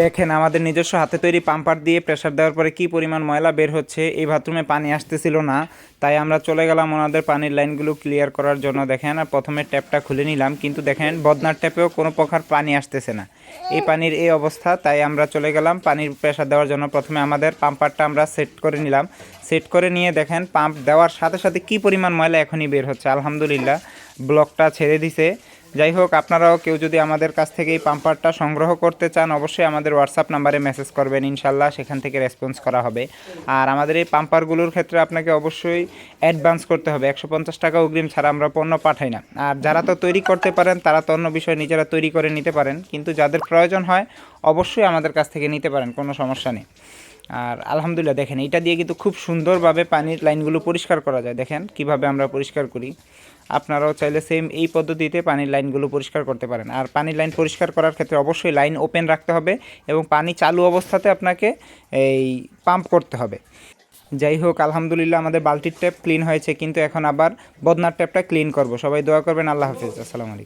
দেখেন, আমাদের নিজস্ব হাতে তৈরি পাম্পার দিয়ে প্রেসার দেওয়ার পরে কি পরিমাণ ময়লা বের হচ্ছে, এই বাথরুমে পানি আসতেছিল না। তাই আমরা চলে গেলাম ওনাদের পানির লাইনগুলো ক্লিয়ার করার জন্য। দেখেন, আর প্রথমে ট্যাপটা খুলে নিলাম, কিন্তু দেখেন, বদনার ট্যাপেও কোনো প্রকার পানি আসতেছে না। এই পানির এই অবস্থা, তাই আমরা চলে গেলাম পানির প্রেসার দেওয়ার জন্য। প্রথমে আমাদের পাম্পারটা আমরা সেট করে নিলাম। সেট করে নিয়ে দেখেন, পাম্প দেওয়ার সাথে সাথে কি পরিমাণ ময়লা এখনই বের হচ্ছে। আলহামদুলিল্লাহ, ব্লকটা ছেড়ে দিছে। যাই হোক, আপনারাও কেউ যদি আমাদের কাছ থেকে এই পাম্পারটা সংগ্রহ করতে চান, অবশ্যই আমাদের হোয়াটসঅ্যাপ নাম্বারে মেসেজ করবেন, ইনশাল্লাহ সেখান থেকে রেসপন্স করা হবে। আর আমাদের এই পাম্পারগুলোর ক্ষেত্রে আপনাকে অবশ্যই অ্যাডভান্স করতে হবে। একশো পঞ্চাশ টাকা অগ্রিম ছাড়া আমরা পণ্য পাঠাই না। আর যারা তো তৈরি করতে পারেন, তারা তো অন্য বিষয় নিজেরা তৈরি করে নিতে পারেন। কিন্তু যাদের প্রয়োজন হয়, অবশ্যই আমাদের কাছ থেকে নিতে পারেন, কোনো সমস্যা নেই। আর আলহামদুলিল্লাহ, দেখেন এটা দিয়ে কিন্তু খুব সুন্দরভাবে পানির লাইনগুলো পরিষ্কার করা যায়। দেখেন, কীভাবে আমরা পরিষ্কার করি। আপনারাও চাইলে সেম এই পদ্ধতিতে পানির লাইনগুলো পরিষ্কার করতে পারেন। আর পানির লাইন পরিষ্কার করার ক্ষেত্রে অবশ্যই লাইন ওপেন রাখতে হবে এবং পানি চালু অবস্থাতে আপনাকে এই পাম্প করতে হবে। যাই হোক, আলহামদুলিল্লাহ আমাদের বালতির ট্যাপ ক্লিন হয়েছে, কিন্তু এখন আবার বদনার ট্যাপটা ক্লিন করব। সবাই দোয়া করবেন, আল্লাহ হাফিজ। আসসালামু আলাইকুম।